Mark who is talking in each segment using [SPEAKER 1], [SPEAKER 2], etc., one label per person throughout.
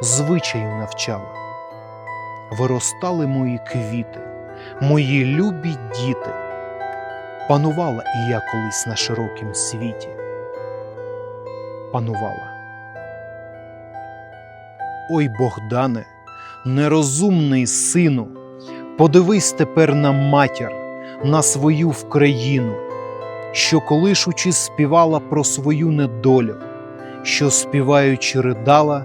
[SPEAKER 1] звичаю навчала. Виростали мої квіти, мої любі діти. Панувала і я колись на широкім світі. Панувала. Ой, Богдане, нерозумний сину, подивись тепер на матір, на свою Вкраїну, що колишучи співала про свою недолю, що співаючи ридала,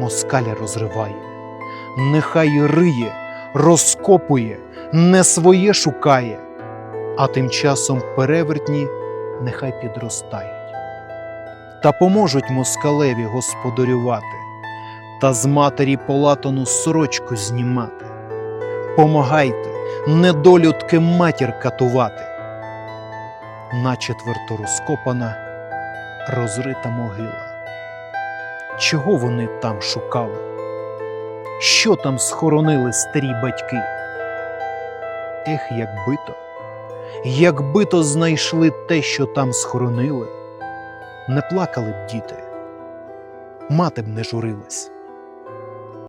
[SPEAKER 1] москаля розриває. Нехай риє, розкопує, не своє шукає, а тим часом перевертні нехай підростають. Та поможуть москалеві господарювати, та з матері полатану сорочку знімати. Помагайте, недолюдки матір катувати. Начетверто розкопана, розрита могила. Чого вони там шукали? Що там схоронили старі батьки? Ех, якби то, якби то знайшли те, що там схоронили, не плакали б діти, мати б не журилась.